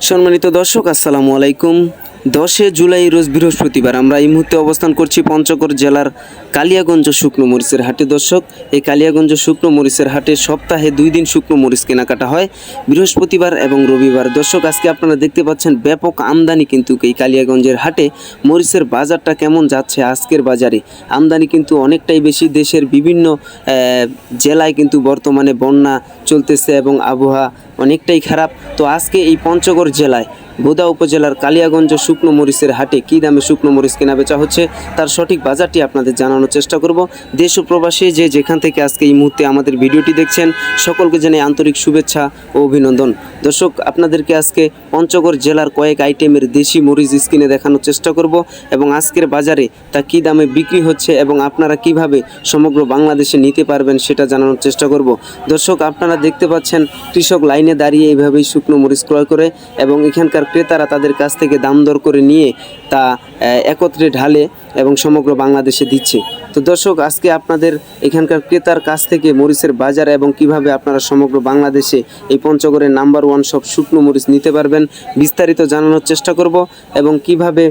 সম্মানিত দর্শক আসসালামু আলাইকুম। দশে জুলাই রোজ বৃহস্পতিবার আমরা এই মুহূর্তে অবস্থান করছি পঞ্চগড় জেলার কালিয়াগঞ্জ শুকনো মরিচের হাটে। দর্শক, এই কালিয়াগঞ্জ শুকনো মরিচের হাটে সপ্তাহে দুই দিন শুকনো মরিচ কেনাকাটা হয় বৃহস্পতিবার এবং রবিবার। দর্শক, আজকে আপনারা দেখতে পাচ্ছেন ব্যাপক আমদানি কিন্তু এই কালিয়াগঞ্জের হাটে। মরিচের বাজারটা কেমন যাচ্ছে আজকের বাজারে? আমদানি কিন্তু অনেকটাই বেশি। দেশের বিভিন্ন জেলায় কিন্তু বর্তমানে বন্যা চলতেছে এবং আবহাওয়া অনেকটাই খারাপ। তো আজকে এই পঞ্চগড় জেলায় বোদা উপজেলার কালিয়াগঞ্জ শুকনো মরিচের হাটে কী দামে শুকনো মরিচ কেনা বেচা হচ্ছে, তার সঠিক বাজারটি আপনাদের জানানোর চেষ্টা করব। দেশ ও প্রবাসী যে যেখান থেকে আজকে এই মুহূর্তে আমাদের ভিডিওটি দেখছেন, সকলকে জানাই আন্তরিক শুভেচ্ছা ও অভিনন্দন। দর্শক, আপনাদেরকে আজকে পঞ্চগড় জেলার কয়েক আইটেমের দেশি মরিচ স্কিনে দেখানোর চেষ্টা করব এবং আজকের বাজারে তা কী দামে বিক্রি হচ্ছে এবং আপনারা কীভাবে সমগ্র বাংলাদেশে নিতে পারবেন সেটা জানানোর চেষ্টা করব। দর্শক, আপনারা দেখতে পাচ্ছেন, কৃষক লাইনে দাঁড়িয়ে এইভাবেই শুকনো মরিচ ক্রয় করে এবং এখানকার ক্রেতারা তাদের কাছ থেকে দাম দর করে নিয়ে তা একত্রে ঢালে এবং সমগ্র বাংলাদেশে দিচ্ছে। তো দর্শক, আজকে আপনাদের এখানকার ক্রেতার কাছ থেকে মরিচের বাজার এবং কীভাবে আপনারা সমগ্র বাংলাদেশে এই পঞ্চগড়ের নাম্বার ওয়ান সব শুকনো মরিচ নিতে পারবেন, বিস্তারিত জানানোর চেষ্টা করব এবং কীভাবে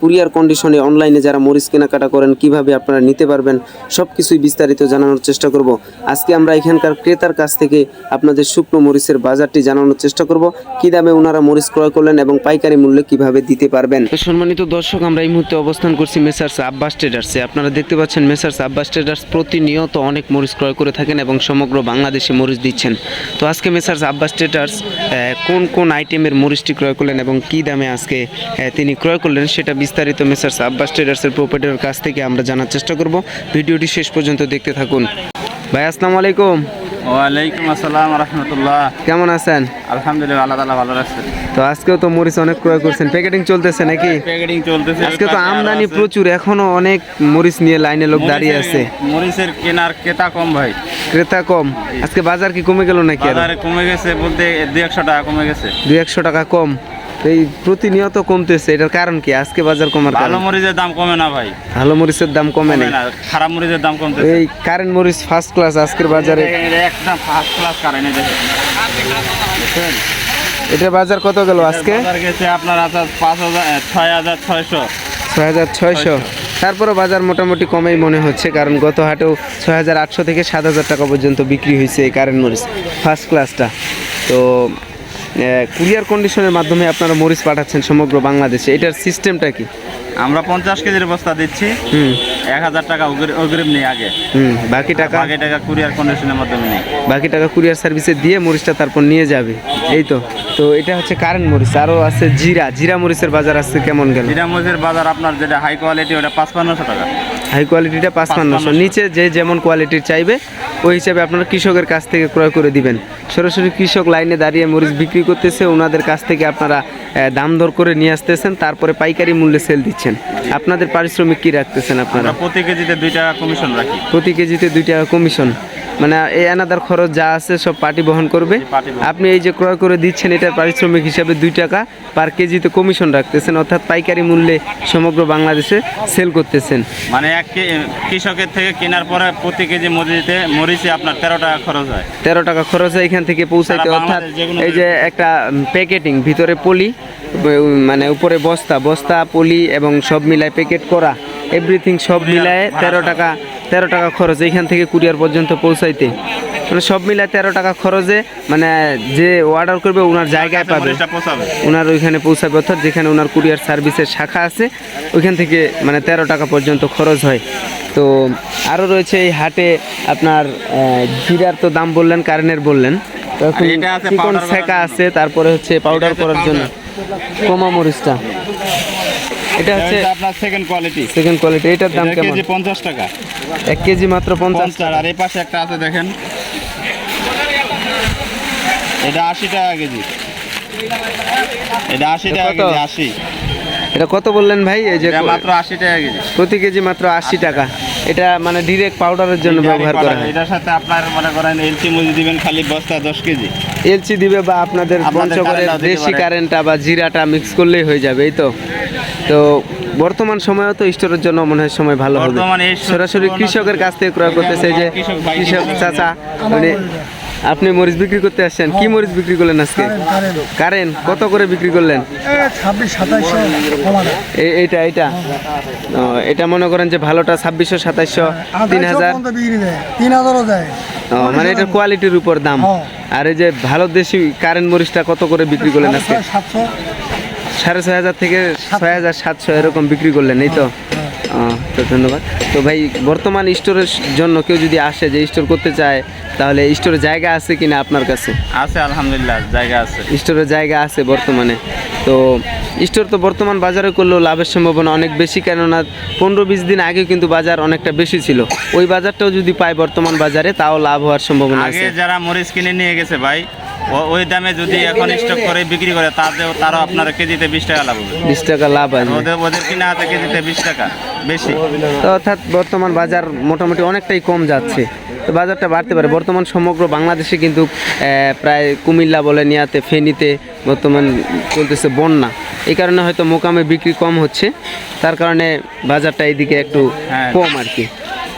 কুরিয়ার কন্ডিশনে অনলাইনে যারা মরিচ কেনাকাটা করেন, কীভাবে আপনারা নিতে পারবেন সব কিছুই বিস্তারিত জানানোর চেষ্টা করব। আজকে আমরা এখানকার ক্রেতার কাছ থেকে আপনাদের শুকনো মরিচের বাজারটি জানানোর চেষ্টা করব, কি দামে ওনারা মরিচ ক্রয় করলেন এবং পাইকারি মূল্যে কীভাবে দিতে পারবেন। সম্মানিত দর্শক, আমরা এই মুহূর্তে অবস্থান করছি মেসার্স আব্বাস ট্রেডার্সে। আপনারা দেখতে পাচ্ছেন মেসার্স আব্বাস ট্রেডার্স প্রতিনিয়ত অনেক মরিচ ক্রয় করে থাকেন এবং সমগ্র বাংলাদেশে মরিচ দিচ্ছেন। তো আজকে মেসার্স আব্বাস ট্রেডার্স কোন কোন আইটেমের মরিচটি ক্রয় করলেন এবং কি দামে আজকে তিনি ক্রয় করলেন সেটা বিস্তারিত মেসার্স আব্বাস ট্রেডার্সের প্রোপাইটারের কাছ থেকে আমরা জানার চেষ্টা করব। ভিডিওটি শেষ পর্যন্ত দেখতে থাকুন। ভাই, আসসালামু আলাইকুম। ওয়ালাইকুম আসসালাম রহমতুল্লাহ। কেমন আছেন? আলহামদুলিল্লাহ আল্লাহ তালা ভালো রাখছে তো আজকেও তো মরিচ অনেক ক্রয় করছেন। প্যাকেটিং চলতেছে নাকি? প্যাকেটিং চলতেছে আজকে তো আমদানি প্রচুর। এখনও অনেক মরিচ নিয়ে লাইনে লোক দাঁড়িয়ে আছে। মরিচের- কেনার ক্রেতা কম ভাই। ক্রেতা কম। আজকে বাজার কি কমে গেল নাকি? বাজারে কমে গেছে বলতে দুই একশো টাকা কমে গেছে। দুই একশো টাকা কম। এই প্রতিনিয়ত কমতেছে এটার কারণ কি? আজকে বাজার কমার ভালো মরিচের দাম কমে না ভাই। ভালো মরিচের দাম কমে না খারাপ মরিচের দাম কমতেছে। এই কারেন্ট মরিচ ফার্স্ট ক্লাস আজকের বাজারে। একদম ফার্স্ট ক্লাস কারেন্ট দেখেন দেখছেন? এটা বাজার কত গেল আজকে? বাজার গেছে আপনার আছে পাঁচ হাজার ছয় হাজার ছয়শো। ছয় হাজার ছয়শো। তারপরে বাজার মোটামুটি কমেই মনে হচ্ছে কারণ গত হাটেও ছয় হাজার আটশো থেকে সাত হাজার টাকা পর্যন্ত বিক্রি হয়েছে এই কারেন্ট মরিচ ফার্স্ট ক্লাসটা তো কুরিয়ার কন্ডিশনের মাধ্যমে আপনারা মরিচ পাঠাচ্ছেন সমগ্র বাংলাদেশে এটার সিস্টেমটা কি? আমরা পঞ্চাশ কেজির বস্তা দিচ্ছি। হুম। এক হাজার টাকা অগ্রি- অগ্রিম নেই আগে। হুম বাকি টাকা? বাকি টাকা কুরিয়ার কন্ডিশনের মাধ্যমে নিই। বাকি টাকা কুরিয়ার সার্ভিসে দিয়ে মরিচটা তারপর নিয়ে যাবে। এই তো। তো এটা হচ্ছে কারেন্ট মরিচ। আরও আছে জিরা। জিরা মরিচের বাজার আছে কেমন গেল? জিরা মরিচের বাজার আপনার যেটা হাই কোয়ালিটি ওটা পাঁচ পাঁচপান্নশো টাকা। হাই কোয়ালিটিটা পাঁচ পান্নশো নিচে যে যেমন কোয়ালিটির চাইবে ওই হিসাবে আপনারা কৃষকের কাছ থেকে ক্রয় করে দিবেন। সরাসরি কৃষক লাইনে দাঁড়িয়ে মরিচ বিক্রি করতেছে। ওনাদের কাছ থেকে আপনারা দাম দর করে নিয়ে আসতেছেন তারপরে পাইকারি মূল্যে সেল দিচ্ছেন। আপনাদের পারিশ্রমিক কি রাখতেছেন আপনারা? প্রতি কেজিতে দুই টাকা কমিশন রাখি। প্রতি কেজিতে দুই টাকা কমিশন মানে এই আনাদার খরচ যা আছে সব পার্টি বহন করবে। আপনি এই যে ক্রয় করে দিচ্ছেন এটার পারিশ্রমিক হিসাবে দুই টাকা পার কেজিতে কমিশন রাখতেছেন অর্থাৎ পাইকারি মূল্যে সমগ্র বাংলাদেশে সেল করতেছেন। মানে এক কৃষকের থেকে কেনার পরে প্রতি কেজি মরিচে মরিচে আপনার তেরো টাকা খরচ হয়। তেরো টাকা খরচ হয় এখান থেকে পৌঁছাইতে অর্থাৎ এই যে একটা প্যাকেটিং ভিতরে পলি মানে উপরে বস্তা বস্তা পলি এবং সব মিলায় প্যাকেট করা। এভরিথিং সব মিলায় তেরো টাকা তেরো টাকা খরচ এইখান থেকে কুরিয়ার পর্যন্ত পৌঁছাইতে। মানে সব মিলায় তেরো টাকা খরচে মানে যে অর্ডার করবে ওনার জায়গায় পাবে। ওনার ওইখানে পৌঁছাবে অর্থাৎ যেখানে ওনার কুরিয়ার সার্ভিসের শাখা আছে ওইখান থেকে মানে তেরো টাকা পর্যন্ত খরচ হয়। তো আরও রয়েছে এই হাটে আপনার জিরার তো দাম বললেন কারেন্টের বললেন। তো এখন চিকন শেখা আছে তারপরে হচ্ছে পাউডার করার জন্য। কমা মরিচটা। এটা হচ্ছে আপনার সেকেন্ড কোয়ালিটি সেকেন্ড কোয়ালিটি এটার দাম কেমন? কেজি পঞ্চাশ টাকা। এক কেজি মাত্র পঞ্চাশ টাকা আর এই পাশে একটা আছে দেখেন। এটা আশি টাকা কেজি। এটা আশি টাকা কত? কেজি আশি। এটা কত বললেন ভাই? এই যে মাত্র আশি টাকা কেজি। প্রতি কেজি মাত্র আশি টাকা। এটা মানে ডিরেক্ট পাউডারের জন্য ব্যবহার করা হয়। এটার সাথে আপনার মনে করেন এলসি মুজি দিবেন খালি বস্তা দশ কেজি। এলসি দিবে বা আপনাদের পঞ্চগড়ের দেশি। কারেন্টটা বা জিরাটা মিক্স করলেই হয়ে যাবে এই তো। তো বর্তমান সময়ও তো স্টোরের জন্য মনে হয় সময় ভালো হবে। সরাসরি কৃষকের কাছ থেকে ক্রয় করতেছে যে কৃষক চাচা মানে আপনি মরিচ বিক্রি করতে আসছেন? কি মরিচ বিক্রি করলেন আজকে? কারেন কত করে বিক্রি করলেন? এইটা এইটা? এটা মনে করেন যে ভালোটা ছাব্বিশশো সাতাইশশো তিন হাজার? বিক্রি তিন হাজারও দেয়। মানে এটা কোয়ালিটির উপর দাম। হ্যাঁ। আর এই যে ভালো দেশি কারেন্ট মরিচটা কত করে বিক্রি করলেন আজকে? সাড়ে ছয় হাজার থেকে ছয় হাজার সাতশো এরকম বিক্রি করলেন এই তো? তো ধন্যবাদ। তো ভাই বর্তমান স্টোরের জন্য কেউ যদি আসে যে স্টোর করতে চায় তাহলে স্টোরের জায়গা আছে কিনা আপনার কাছে? আছে আলহামদুলিল্লাহ জায়গা আছে। স্টোরের জায়গা আছে বর্তমানে। তো স্টোর তো বর্তমান বাজারে করলেও লাভের সম্ভাবনা অনেক বেশি কেননা পনেরো বিশ দিন আগে কিন্তু বাজার অনেকটা বেশি ছিল। ওই বাজারটাও যদি পায় বর্তমান বাজারে তাও লাভ হওয়ার সম্ভাবনা আছে। যারা মরিচ কিনে নিয়ে গেছে ভাই ওই দামে যদি এখন স্টক করে বিক্রি করে তাতেও তারও আপনার কেজিতে বিশ টাকা লাভ হবে। বিশ টাকা লাভ আসবে ওদের ওদের কিনা আছে কেজিতে বিশ টাকা বেশি। তো অর্থাৎ বর্তমান বাজার মোটামুটি অনেকটাই কম যাচ্ছে। তো বাজারটা বাড়তে পারে। বর্তমান সমগ্র বাংলাদেশে কিন্তু প্রায় কুমিল্লা বলে নিয়াতে ফেনীতে বর্তমান চলতেছে বন্যা। এই কারণে হয়তো মোকামে বিক্রি কম হচ্ছে। তার কারণে বাজারটা এইদিকে একটু হ্যাঁ। কম আর কি।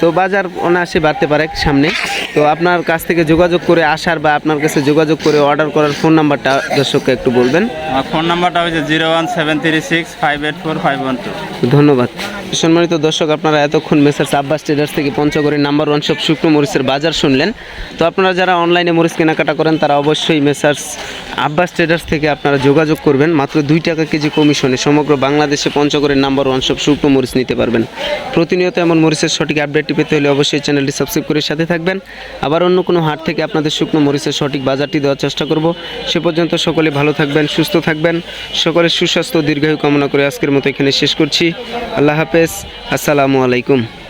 তো বাজার অনায়াসে বাড়তে পারে সামনে। তো আপনার কাছ থেকে যোগাযোগ করে আসার বা আপনার কাছে যোগাযোগ করে অর্ডার করার ফোন নাম্বারটা দর্শককে একটু বলবেন। আমার ফোন নাম্বারটা হচ্ছে zero one seven three six five eight four five one two. ধন্যবাদ। সম্মানিত দর্শক আপনারা এতক্ষণ মেসার্স আব্বাস ট্রেডার্স থেকে পঞ্চগড়ের নাম্বার ওয়ান সব শুকনো মরিচের বাজার শুনলেন। তো আপনারা যারা অনলাইনে মরিচ কেনাকাটা করেন তারা অবশ্যই মেসার্স আব্বাস ট্রেডার্স থেকে আপনারা যোগাযোগ করবেন। মাত্র দুই টাকা কেজি কমিশনে সমগ্র বাংলাদেশে পঞ্চগড়ের নাম্বার ওয়ান সব শুকনো মরিচ নিতে পারবেন। প্রতিনিয়ত এমন মরিচের সঠিক আপডেটটি পেতে হলে অবশ্যই চ্যানেলটি সাবস্ক্রাইব করে সাথে থাকবেন। আবার অন্য কোনো হাট থেকে আপনাদের শুকনো মরিচের সঠিক বাজারটি দেওয়ার চেষ্টা করব। সে পর্যন্ত সকলে ভালো থাকবেন, সুস্থ থাকবেন। সকলের সুস্বাস্থ্য দীর্ঘায়ু কামনা করে আজকের মতো এখানে শেষ করছি। আল্লাহ হাফেজ। আসসালামু আলাইকুম।